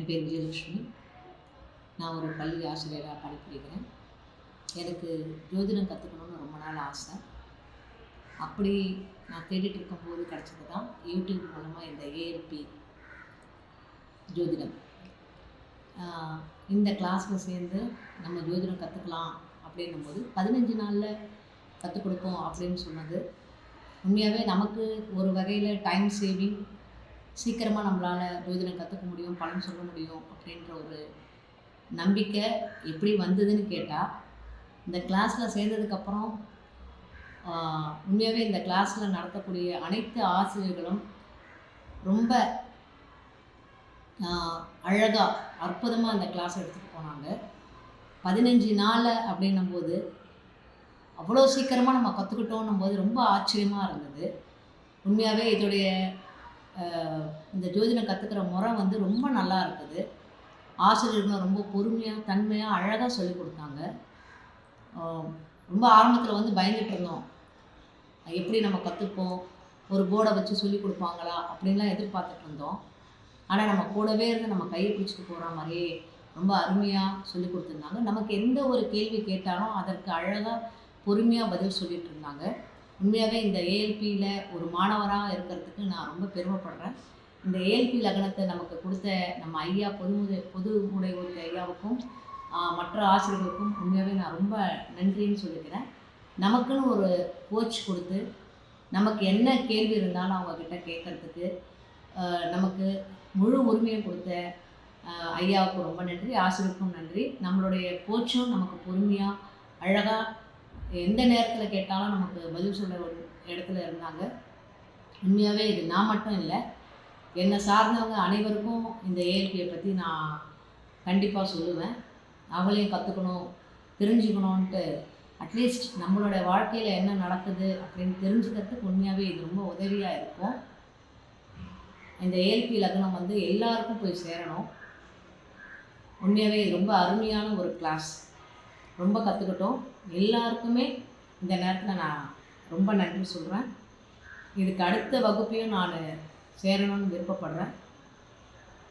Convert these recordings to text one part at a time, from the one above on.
என் பேர் விஜயலட்சுமி. நான் ஒரு பள்ளி ஆசிரியராக பணிபுரிகிறேன் எனக்கு ஜோதிடம் கற்றுக்கணுன்னு ரொம்ப நாள் ஆசை. அப்படி நான் தேடிட்டு இருக்கும்போது கிடச்சது தான் யூடியூப் மூலமாக இந்த ஏஎல்பி ஜோதிடம். இந்த கிளாஸில் சேர்ந்து நம்ம ஜோதிடம் கற்றுக்கலாம் அப்படின்னும் போது பதினஞ்சு நாளில் கற்றுக் கொடுப்போம் அப்படின்னு சொன்னது. உண்மையாகவே நமக்கு ஒரு வகையில் டைம் சேவிங் சீக்கிரமாக நம்மளால் ஜோதிடம் கற்றுக்க முடியும் பலன் சொல்ல முடியும் அப்படின்ற ஒரு நம்பிக்கை எப்படி வந்ததுன்னு கேட்டால் இந்த கிளாஸில் சேர்ந்ததுக்கப்புறம் உண்மையாகவே இந்த கிளாஸில் நடத்தக்கூடிய அனைத்து ஆசிரியர்களும் ரொம்ப அழகாக அற்புதமாக அந்த கிளாஸ் எடுத்துகிட்டு போனாங்க. பதினஞ்சு நாள் அப்படின்னும் போது அவ்வளோ சீக்கிரமாக நம்ம கற்றுக்கிட்டோன்னும் போது ரொம்ப ஆச்சரியமாக இருந்தது. உண்மையாகவே இதோடைய இந்த ஜோதிடம் கற்றுக்கிற முறை வந்து ரொம்ப நல்லா இருக்குது. ஆசிரியர்களும் ரொம்ப பொறுமையாக தன்மையாக அழகாக சொல்லி கொடுத்தாங்க. ரொம்ப ஆரம்பத்தில் வந்து பயந்துட்டு இருந்தோம். எப்படி நம்ம கற்றுப்போம் ஒரு போர்டை வச்சு சொல்லி கொடுப்பாங்களா? அப்படின்லாம் எதிர்பார்த்துட்டு இருந்தோம். ஆனால் நம்ம கூடவே இருந்து நம்ம கையை பிடிச்சிட்டு போகிற மாதிரியே ரொம்ப அருமையாக சொல்லி கொடுத்துருந்தாங்க. நமக்கு எந்த ஒரு கேள்வி கேட்டாலும் அதற்கு அழகாக பொறுமையாக பதில் சொல்லிட்டு இருந்தாங்க. உண்மையாகவே இந்த ஏஎல்பியில் ஒரு மாணவராக இருக்கிறதுக்கு நான் ரொம்ப பெருமைப்படுறேன். இந்த ஏஎல்பி லக்னத்தை நமக்கு கொடுத்த நம்ம ஐயா பொதுமுறை பொது முனைவோர் ஐயாவுக்கும் மற்ற ஆசிரியர்களுக்கும் உண்மையாகவே நான் ரொம்ப நன்றின்னு சொல்லிக்கிறேன். நமக்குன்னு ஒரு கோச் கொடுத்து நமக்கு என்ன கேள்வி இருந்தாலும் அவங்கக்கிட்ட கேட்குறதுக்கு நமக்கு முழு உரிமையை கொடுத்த ஐயாவுக்கும் ஐயாவுக்கு ரொம்ப நன்றி ஆசிரியருக்கும் நன்றி. நம்மளுடைய கோச்சும் நமக்கு பொறுமையாக அழகாக எந்த நேரத்தில் கேட்டாலும் நமக்கு பதில் சொல்கிற ஒரு இடத்துல இருந்தாங்க. உண்மையாகவே இது நான் மட்டும் இல்லை என்னை சார்ந்தவங்க அனைவருக்கும் இந்த ஏஎல்பியை பற்றி நான் கண்டிப்பாக சொல்லுவேன். அவங்களையும் கற்றுக்கணும் தெரிஞ்சுக்கணுன்ட்டு அட்லீஸ்ட் நம்மளோட வாழ்க்கையில் என்ன நடக்குது அப்படின்னு தெரிஞ்சுக்கிறதுக்கு உண்மையாகவே இது ரொம்ப உதவியாக இருக்கும். இந்த ஏஎல்பி லக்னம் வந்து எல்லாருக்கும் போய் சேரணும். உண்மையாகவே இது ரொம்ப அருமையான ஒரு கிளாஸ் ரொம்ப கற்றுக்கிட்டோம் எல்லாருக்குமே இந்த நேரத்தில் நான் ரொம்ப நன்றி சொல்கிறேன் இதுக்கு அடுத்த வகுப்பையும் நான் சேரணும்னு விருப்பப்படுறேன்.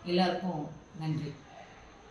எல்லாருக்கும் நன்றி.